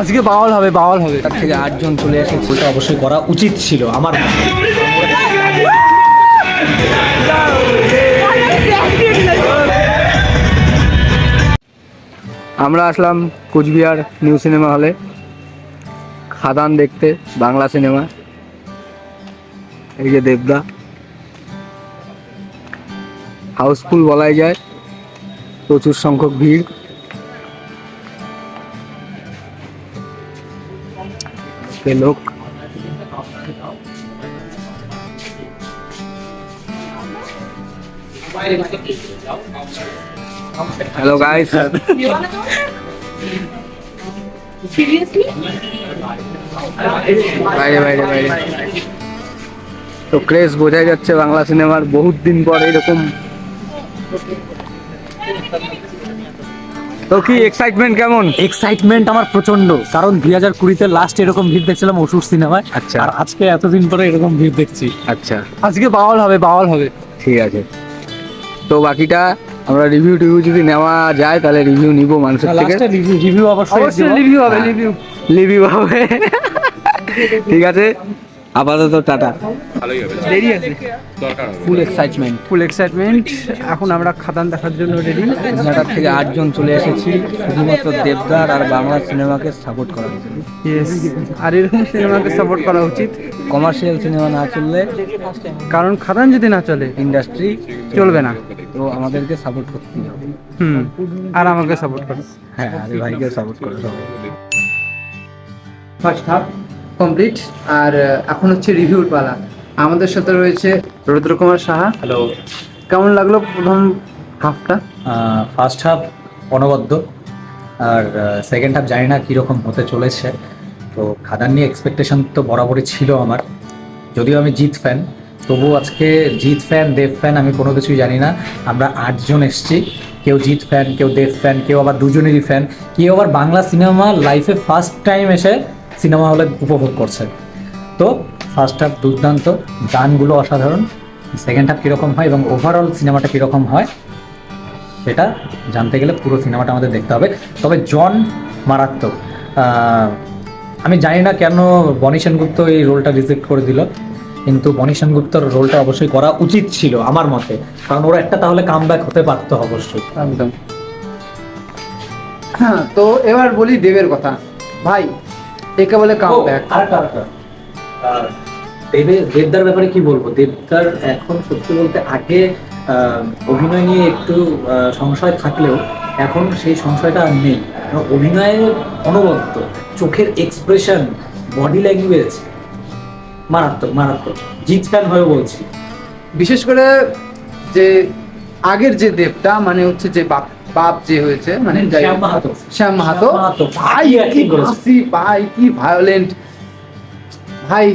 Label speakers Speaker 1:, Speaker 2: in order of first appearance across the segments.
Speaker 1: আজকে বাওয়াল হবে বাওয়াল হবে। তার থেকে আটজন চলে এসেছে।
Speaker 2: ওটা অবশ্যই করা উচিত ছিল আমার
Speaker 1: আমরা আসলাম কোচবিহার নিউ সিনেমা হলে। খাদান দেখতে বাংলা সিনেমা। এই যে দেবদা। হাউসফুল বলাই যায় প্রচুর সংখ্যক ভিড়। কে লোক। Hello guys? বাইরে বাইরে বাইরে। তো ক্রেজ বোঝাই যাচ্ছে বাংলা সিনেমার বহুত দিন পর এরকম তো কি এক্সাইটমেন্ট কেমন?
Speaker 2: এক্সাইটমেন্ট আমার প্রচণ্ড কারণ দুই হাজার কুড়িতে লাস্ট এরকম ভিড় দেখছিলাম অসুর সিনেমায়
Speaker 1: আচ্ছা।
Speaker 2: আর আজকে এতদিন পরে এরকম ভিড় দেখছি।
Speaker 1: আচ্ছা। আজকে বাওয়াল হবে বাওয়াল হবে। ঠিক আছে। তো বাকিটা আমরা রিভিউ টিভিউ যদি নেওয়া যায় তাহলে রিভিউ নিব মানুষের থেকে।
Speaker 2: রিভিউ অবশ্যই
Speaker 1: অবশ্যই রিভিউ হবে রিভিউ রিভিউ হবে। ঠিক আছে? আপাতত টাটা। দেরি আছে। ফুল এক্সাইটমেন্ট
Speaker 3: ফুল এক্সাইটমেন্ট এখন আমরা খাদান দেখার জন্য রেডি
Speaker 1: কলকাতার থেকে আটজন চলে এসেছি। শুধুমাত্র দেবদার আর বাংলা সিনেমাকে সাপোর্ট করার জন্য
Speaker 3: ইয়েস আর এরকম সিনেমাকে সাপোর্ট করা উচিত।
Speaker 1: কমার্শিয়াল সিনেমা না চললে
Speaker 3: কারণ খাদান যদি না চলে
Speaker 1: ইন্ডাস্ট্রি
Speaker 3: চলবে না।
Speaker 1: তো আমাদেরকে সাপোর্ট করতে হবে।
Speaker 3: হুম। আর আমাকে সাপোর্ট করো।
Speaker 1: হ্যাঁ আরে ভাইকে সাপোর্ট করে। সবাই
Speaker 3: ফার্স্ট হাফ কমপ্লিট আর এখন হচ্ছে রিভিউর পালা। আমাদের সাথে রয়েছে রুদ্র কুমার সাহা।
Speaker 2: হ্যালো
Speaker 3: কেমন লাগল প্রথম হাফটা
Speaker 2: ফার্স্ট হাফ অনবদ্য আর সেকেন্ড হাফ জানি না কীরকম হতে চলেছে। তো খাদান নিয়ে এক্সপেকটেশন তো বরাবরই ছিল আমার। যদিও আমি জিৎ ফ্যান তবু আজকে জিৎ ফ্যান দেব ফ্যান আমি কোনো কিছুই জানি না। আমরা আটজন এসছি কেউ জিৎ ফ্যান কেউ দেব ফ্যান কেউ আবার দুজনেরই ফ্যান কেউ আবার বাংলা সিনেমা লাইফে ফার্স্ট টাইম এসে সিনেমা হলে উপভোগ করছে। তো ফার্স্ট হাফ দুর্দান্ত, গানগুলো অসাধারণ সেকেন্ড হাফ কীরকম হয় এবং ওভারঅল সিনেমাটা কীরকম হয় সেটা জানতে গেলে পুরো সিনেমাটা আমাদের দেখতে হবে। তবে জন মারাত্মক। আমি জানি না কেন বনি সেনগুপ্ত এই রোলটা রিজেক্ট করে দিল, কিন্তু বনি সেনগুপ্তর রোলটা অবশ্যই করা উচিত ছিল আমার মতে। কারণ ওরা একটা তাহলে কাম হতে পারতো অবশ্যই।
Speaker 3: একদম। হ্যাঁ তো এবার বলি দেবের কথা। ভাই একে বলে কাম ব্যাক
Speaker 2: আরেকটা, আরেকটা। আর দেবের দেবদার ব্যাপারে কি বলব? দেবদার এখন সত্যি বলতে আগে অভিনয় নিয়ে একটু সংশয় থাকলেও এখন সেই সংশয়টা আর নেই। অভিনয়ে অনবদ্য চোখের এক্সপ্রেশন বডি ল্যাঙ্গুয়েজ মারাত্মক মারাত্মক। জিৎ ফ্যান হয়ে বলছি।
Speaker 3: বিশেষ করে যে আগের যে দেবটা মানে হচ্ছে যে বাপ বাপ যে হয়েছে মানে
Speaker 2: শ্যাম মাহাতো।
Speaker 3: ভাই
Speaker 2: কি
Speaker 3: ভাই কি ভায়োলেন্ট ভাই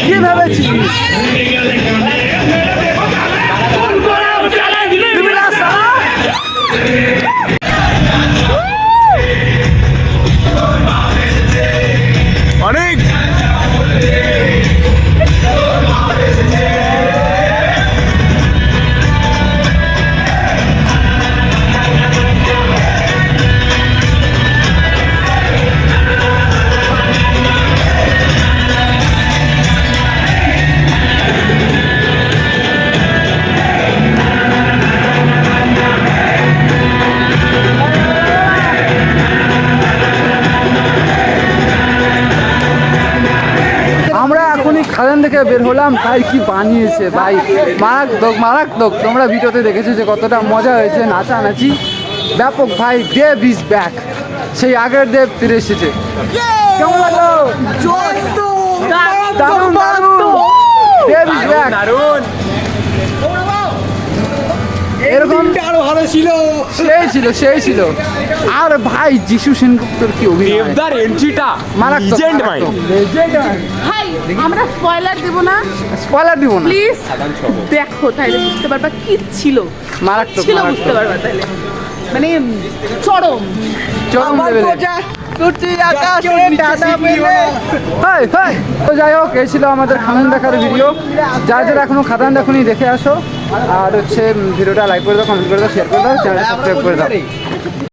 Speaker 1: কি ভেবেছিস
Speaker 3: বের হলাম তাই কি বানিয়েছে ভাই? মারাত্মক মারাত্মক। তোমরা ভিডিওতে দেখেছ যে কতটা মজা হয়েছে নাচানাচি। ব্যাপক ভাই দেব ইজ ব্যাক সেই আগের দেব ফিরে এসেছে। কেমন লাগল? দারুণ দারুণ। দেব ইজ ব্যাক এরকম
Speaker 1: আরও ভালো ছিল।
Speaker 3: সেই ছিল সেই ছিল। আর ভাই যিশু সেনগুপ্তর কি অভিনয়?
Speaker 1: দেবদার এন্ট্রিটা
Speaker 3: মারাত্মক
Speaker 1: Legend ভাই।
Speaker 4: হাই আমরা স্পয়লার দেব না।
Speaker 3: স্পয়লার দিব না।
Speaker 4: প্লিজ দেখো তাহলে বুঝতে পারবা কি ছিল।
Speaker 3: মারাত্মক
Speaker 4: ছিল বুঝতে পারবা তাহলে মানে চরম।
Speaker 3: চরম লেভেলে হাই হাই। তো যাই হোক এই ছিল আমাদের খাদান দেখার ভিডিও। যারা যারা এখনও খাদান দেখুনি দেখে আসো। আর হচ্ছে ভিডিওটা লাইক করে দাও কমেন্ট করে দাও শেয়ার করে দাও চ্যানেলটা সাবস্ক্রাইব করে দাও।